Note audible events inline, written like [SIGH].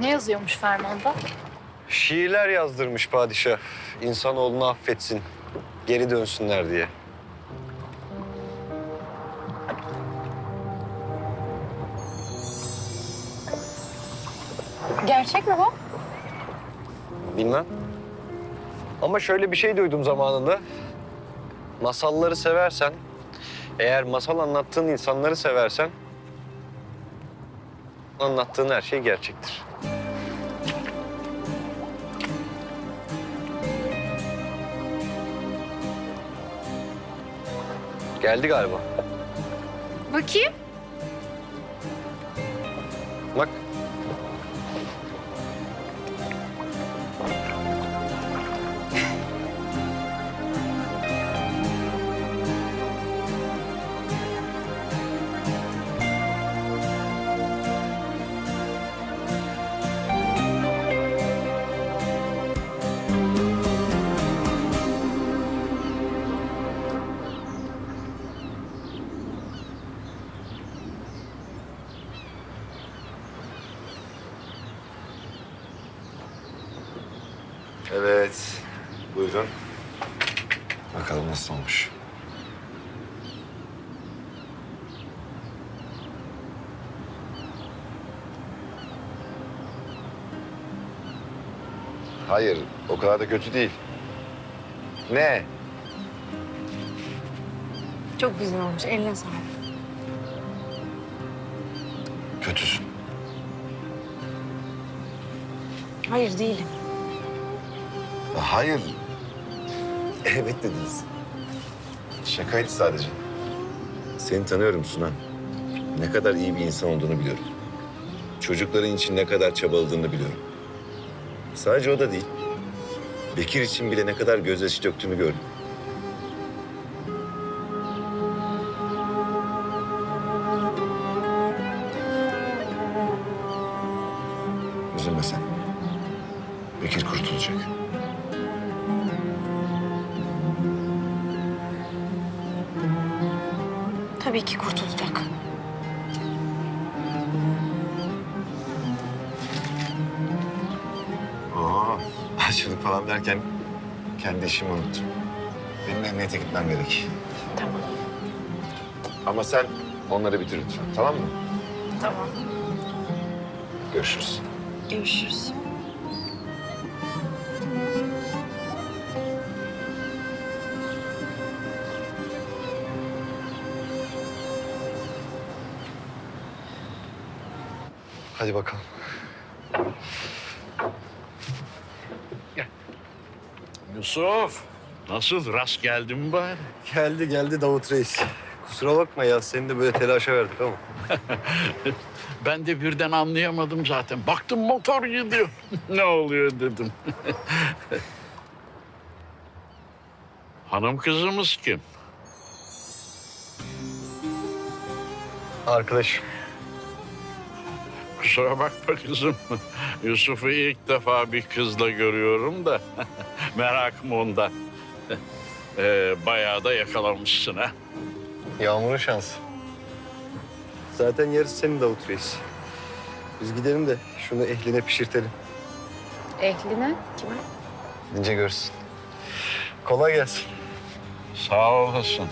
Ne yazıyormuş fermanda? Şiirler yazdırmış padişah. İnsanoğlunu affetsin, geri dönsünler diye. Gerçek mi bu? Bilmem. Ama şöyle bir şey duydum zamanında. Masalları seversen, eğer masal anlattığın insanları seversen... ...anlattığın her şey gerçektir. Geldi galiba. Bakayım. Evet. Buyurun. Bakalım nasıl olmuş. Hayır, o kadar da kötü değil. Ne? Çok güzel olmuş. Eline sağlık. Kötüsün. Hayır değilim. Hayır. Evet dediniz. Şakaydı sadece. Seni tanıyorum Sunan. Ne kadar iyi bir insan olduğunu biliyorum. Çocukların için ne kadar çabaladığını biliyorum. Sadece o da değil. Bekir için bile ne kadar gözyaşı döktüğünü gördüm. Üzülme sen. Bekir kurtulacak. Tabii ki kurtulacak. Oo, açılık falan derken kendi işimi unuttum. Benim emniyete gitmem gerek. Tamam. Ama sen onları bitir lütfen, tamam mı? Tamam. Görüşürüz. Görüşürüz. Hadi bakalım. Yusuf, nasıl rast geldin mi bari? Geldi geldi Davut Reis. Kusura bakma ya seni de böyle telaşa verdik ama. [LAUGHS] Ben de birden anlayamadım zaten. Baktım motor gidiyor. [LAUGHS] ne oluyor dedim. [LAUGHS] Hanım kızımız kim? Arkadaşım. Kusura bakma kızım. Yusuf'u ilk defa bir kızla görüyorum da. [LAUGHS] Merakım onda. Ee, bayağı da yakalamışsın ha. Yağmur'un şansı. Zaten yarısı senin Davut Reis. Biz gidelim de şunu ehline pişirtelim. Ehline. Gidince görsün. Kolay gelsin. Sağ olasın.